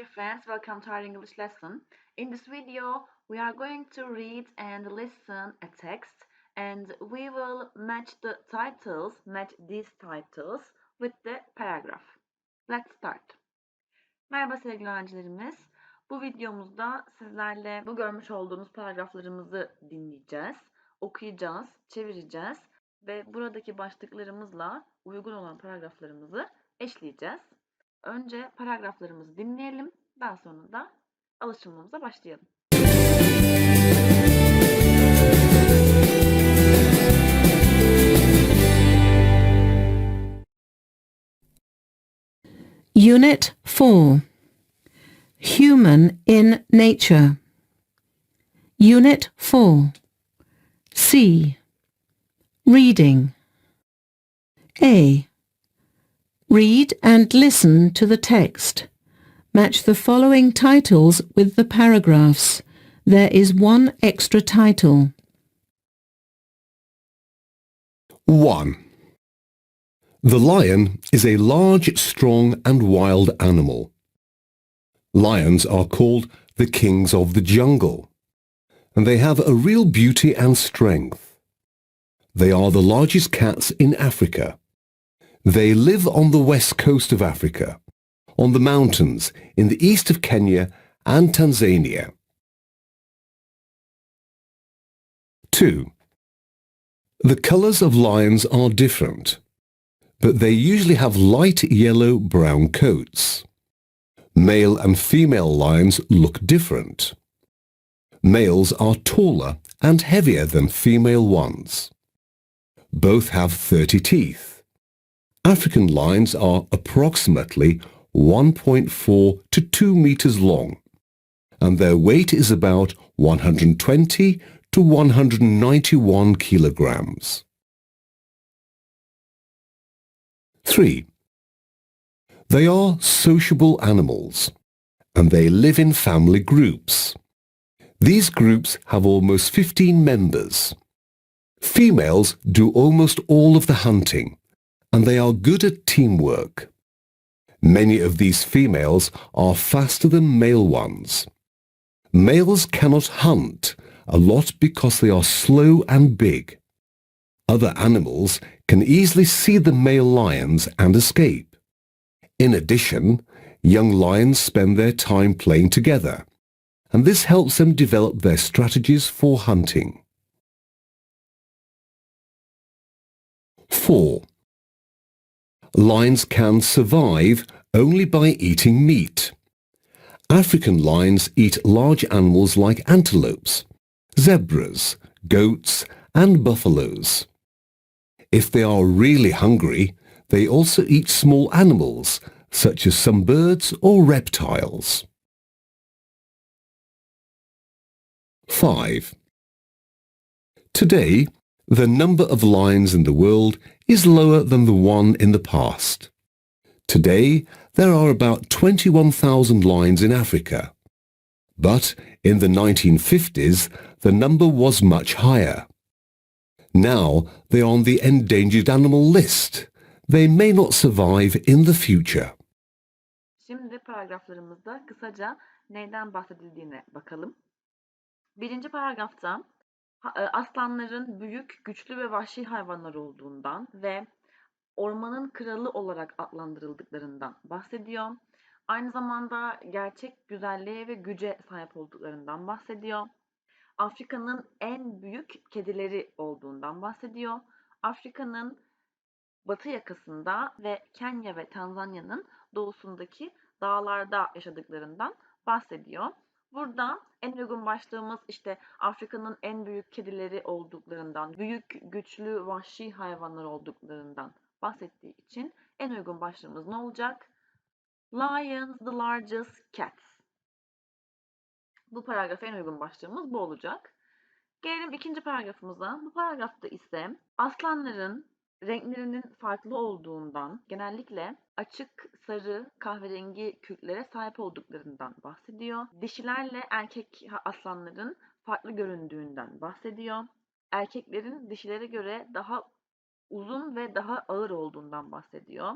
dear friends, welcome to our English lesson. In this video, we are going to read and listen a text and we will match the titles, match these titles with the paragraph. Let's start. Merhaba sevgili öğrencilerimiz. Bu videomuzda sizlerle bu görmüş olduğunuz paragraflarımızı dinleyeceğiz, okuyacağız, çevireceğiz ve buradaki başlıklarımızla uygun olan paragraflarımızı eşleyeceğiz. Önce paragraflarımızı dinleyelim, daha sonra da alıştırmamıza başlayalım. Unit 4 Human in Nature. Unit 4 C. Reading. A. Read and listen to the text. Match the following titles with the paragraphs. There is one extra title. 1. The lion is a large, strong and wild animal. Lions are called the kings of the jungle, and they have a real beauty and strength. They are the largest cats in Africa. They live on the west coast of Africa, on the mountains in the east of Kenya and Tanzania. 2. The colours of lions are different, but they usually have light yellow-brown coats. Male and female lions look different. Males are taller and heavier than female ones. Both have 30 teeth. African lions are approximately 1.4 to 2 meters long, and their weight is about 120 to 191 kilograms. 3. They are sociable animals, and they live in family groups. These groups have almost 15 members. Females do almost all of the hunting, and they are good at teamwork. Many of these females are faster than male ones. Males cannot hunt a lot because they are slow and big. Other animals can easily see the male lions and escape. In addition, young lions spend their time playing together, and this helps them develop their strategies for hunting. 4. Lions can survive only by eating meat. African lions eat large animals like antelopes, zebras, goats, and buffaloes. If they are really hungry, they also eat small animals, such as some birds or reptiles. 5. Today, the number of lions in the world is lower than the one in the past. Today, there are about 21,000 lions in Africa. But in the 1950s, the number was much higher. Now they are on the endangered animal list. They may not survive in the future. Şimdi paragraflarımızda kısaca neyden bahsedildiğine bakalım. Birinci paragrafta aslanların büyük, güçlü ve vahşi hayvanlar olduğundan ve ormanın kralı olarak adlandırıldıklarından bahsediyor. Aynı zamanda gerçek güzelliğe ve güce sahip olduklarından bahsediyor. Afrika'nın en büyük kedileri olduğundan bahsediyor. Afrika'nın batı yakasında ve Kenya ve Tanzanya'nın doğusundaki dağlarda yaşadıklarından bahsediyor. Burada en uygun başlığımız işte Afrika'nın en büyük kedileri olduklarından, büyük, güçlü, vahşi hayvanlar olduklarından bahsettiği için en uygun başlığımız ne olacak? Lions the largest cats. Bu paragrafa en uygun başlığımız bu olacak. Gelelim ikinci paragrafımıza. Bu paragrafta ise aslanların renklerinin farklı olduğundan, genellikle açık sarı kahverengi kürklere sahip olduklarından bahsediyor. Dişilerle erkek aslanların farklı göründüğünden bahsediyor. Erkeklerin dişilere göre daha uzun ve daha ağır olduğundan bahsediyor.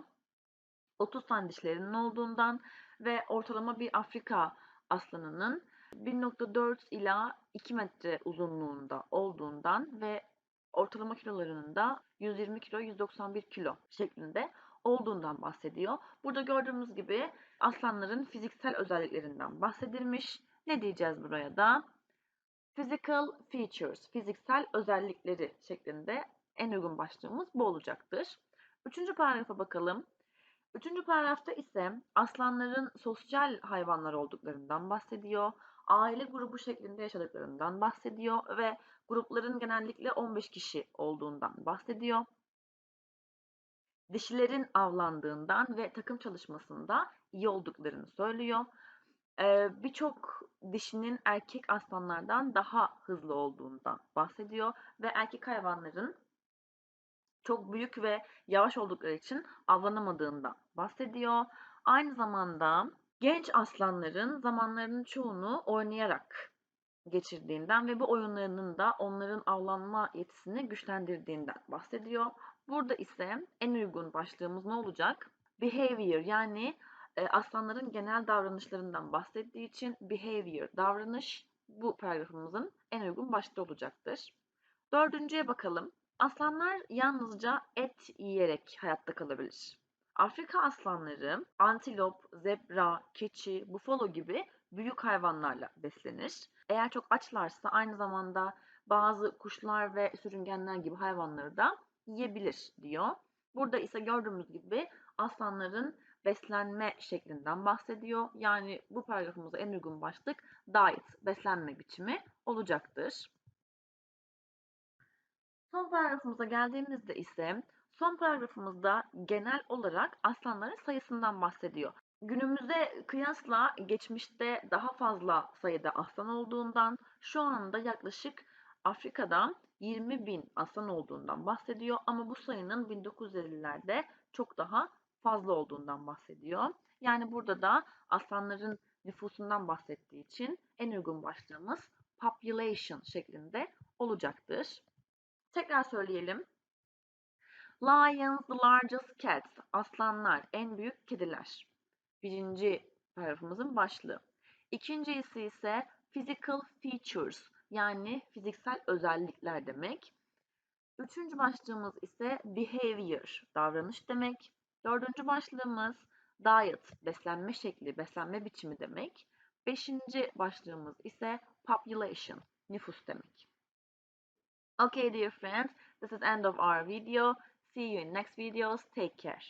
30 tane dişlerinin olduğundan ve ortalama bir Afrika aslanının 1.4 ila 2 metre uzunluğunda olduğundan ve ortalama kilolarının da 120 kilo 191 kilo şeklinde olduğundan bahsediyor. Burada gördüğümüz gibi aslanların fiziksel özelliklerinden bahsedilmiş. Ne diyeceğiz buraya da? Physical features, fiziksel özellikleri şeklinde en uygun başlığımız bu olacaktır. Üçüncü paragrafa bakalım. Üçüncü paragrafta ise aslanların sosyal hayvanlar olduklarından bahsediyor. Aile grubu şeklinde yaşadıklarından bahsediyor ve grupların genellikle 15 kişi olduğundan bahsediyor. Dişilerin avlandığından ve takım çalışmasında iyi olduklarını söylüyor. Ee, Birçok dişinin erkek aslanlardan daha hızlı olduğundan bahsediyor ve erkek hayvanların çok büyük ve yavaş oldukları için avlanamadığından bahsediyor. Aynı zamanda genç aslanların zamanlarının çoğunu oynayarak geçirdiğinden ve bu oyunlarının da onların avlanma yetisini güçlendirdiğinden bahsediyor. Burada ise en uygun başlığımız ne olacak? Behavior yani e, aslanların genel davranışlarından bahsettiği için behavior, davranış bu paragrafımızın en uygun başlığı olacaktır. Dördüncüye bakalım. Aslanlar yalnızca et yiyerek hayatta kalabilir. Afrika aslanları antilop, zebra, keçi, bufalo gibi büyük hayvanlarla beslenir. Eğer çok açlarsa aynı zamanda bazı kuşlar ve sürüngenler gibi hayvanları da yiyebilir diyor. Burada ise gördüğümüz gibi aslanların beslenme şeklinden bahsediyor. Yani bu paragrafımıza en uygun başlık diet, beslenme biçimi olacaktır. Son paragrafımıza geldiğimizde ise son paragrafımızda genel olarak aslanların sayısından bahsediyor. Günümüze kıyasla geçmişte daha fazla sayıda aslan olduğundan şu anda yaklaşık Afrika'da 20 bin aslan olduğundan bahsediyor ama bu sayının 1950'lerde çok daha fazla olduğundan bahsediyor. Yani burada da aslanların nüfusundan bahsettiği için en uygun başlığımız population şeklinde olacaktır. Tekrar söyleyelim. Lions, the largest cats. Aslanlar, en büyük kediler. Birinci paragrafımızın başlığı. İkincisi ise physical features yani fiziksel özellikler demek. Üçüncü başlığımız ise behavior, davranış demek. Dördüncü başlığımız diet, beslenme şekli, beslenme biçimi demek. Beşinci başlığımız ise population, nüfus demek. Okay dear friends, this is end of our video. See you in next videos. Take care.